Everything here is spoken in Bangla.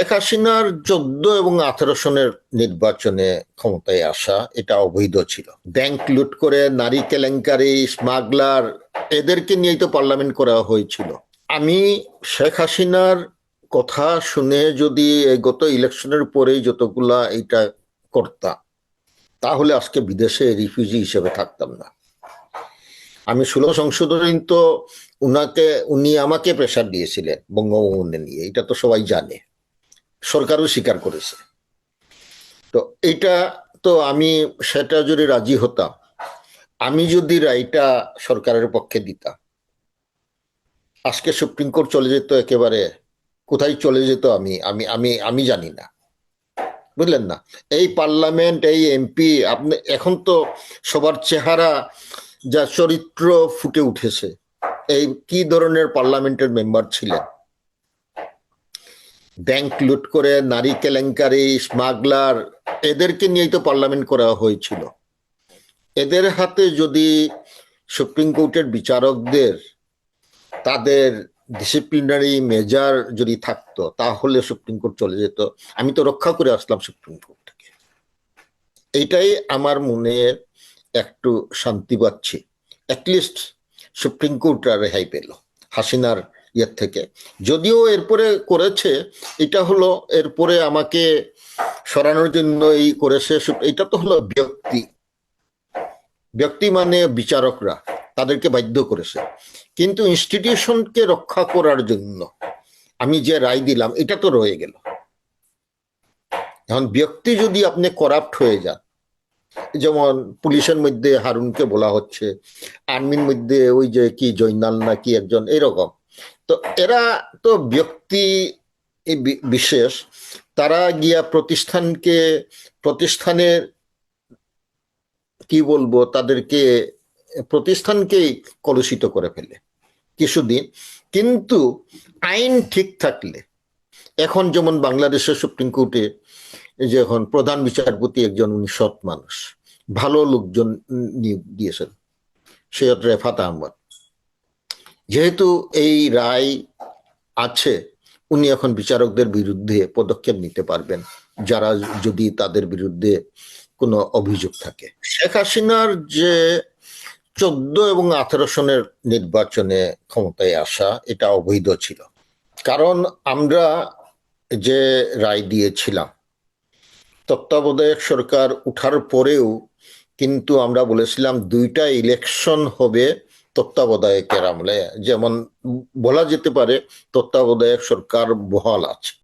শেখ হাসিনার চোদ্দ এবং আঠারো সনের নির্বাচনে ক্ষমতায় আসা এটা অবৈধ ছিল। ব্যাংক লুট করে, নারী কেলেঙ্কারি, স্মাগলার, এদেরকে নিয়েই তো পার্লামেন্ট করা হয়েছিল। আমি শেখ হাসিনার কথা শুনে যদি গত ইলেকশনের পরেই যতগুলা এটা করতাম, তাহলে আজকে বিদেশে রিফিউজি হিসেবে থাকতাম না। আমি ষোলো সংশোধনী তো উনাকে, উনি আমাকে প্রেশার দিয়েছিলেন, বঙ্গভবনে নিয়ে, এটা তো সবাই জানে। সরকারও স্বীকার করেছে। তো এটা তো আমি সেটা যদি রাজি হতাম, আমি যদি রায়টা সরকারের পক্ষে দিতাম, আজকে সুপ্রিম কোর্ট চলে যেত একেবারে, কোথায় চলে যেত আমি আমি আমি আমি জানি না। বুঝলেন না? এই পার্লামেন্ট, এই এমপি, আপনি, এখন তো সবার চেহারা যা চরিত্র ফুটে উঠেছে, এই কি ধরনের পার্লামেন্টের মেম্বার ছিলেন? ব্যাংক লুট করে, নারী কেলেঙ্কারি, স্মাগলার, এদেরকে নিয়েই তো পার্লামেন্ট করা হয়েছিল। এদের হাতে যদি সুপ্রিম কোর্টের বিচারকদের, তাদের ডিসিপ্লিনারি মেজার যদি থাকতো, তাহলে সুপ্রিম কোর্ট চলে যেত। আমি তো রক্ষা করে আসলাম সুপ্রিম কোর্ট থেকে এইটাই আমার মনে একটু শান্তি পাচ্ছি। অ্যাটলিস্ট সুপ্রিম কোর্ট আর রেহাই পেল। হাসিনার ইয়ের থেকে। যদিও এরপরে করেছে, এটা হলো এরপরে আমাকে সরানোর জন্য এই করেছে, এটা তো হলো ব্যক্তি। ব্যক্তি মানে বিচারকরা, তাদেরকে বাধ্য করেছে। কিন্তু ইনস্টিটিউশনকে রক্ষা করার জন্য আমি যে রায় দিলাম, এটা তো রয়ে গেল। এখন ব্যক্তি যদি আপনি করাপ্ট হয়ে যান, যেমন পুলিশের মধ্যে হারুনকে বলা হচ্ছে আর্মির মধ্যে ওই যে কি জৈনাল না কি একজন, এরকম। তো এরা তো ব্যক্তি বিশেষ, তারা গিয়া প্রতিষ্ঠানকে, প্রতিষ্ঠানের, কি বলব, তাদেরকে, প্রতিষ্ঠানকেই কলুষিত করে ফেলে কিছুদিন। কিন্তু আইন ঠিক থাকলে, এখন যেমন বাংলাদেশের সুপ্রিম কোর্টে এই যে এখন প্রধান বিচারপতি একজন উনি সৎ মানুষ, ভালো লোকজন নিয়োগ দিয়েছেন, সৈয়দ রেফাত আহমদ। যেহেতু এই রায় আছে, উনি এখন বিচারকদের বিরুদ্ধে পদক্ষেপ নিতে পারবেন। যারা যদি তাদের বিরুদ্ধে কোনো অভিযোগ থাকে। শেখ হাসিনার যে চোদ্দ এবং আঠেরো সনের নির্বাচনে ক্ষমতায় আসা, এটা অবৈধ ছিল। কারণ আমরা যে রায় দিয়েছিলাম, তত্ত্বাবধায়ক সরকার উঠার পরেও কিন্তু আমরা বলেছিলাম দুইটা ইলেকশন হবে তত্ত্বাবধায়কের আমলে যেমন বলা যেতে পারে তত্ত্বাবধায়ক সরকার বহাল আছে।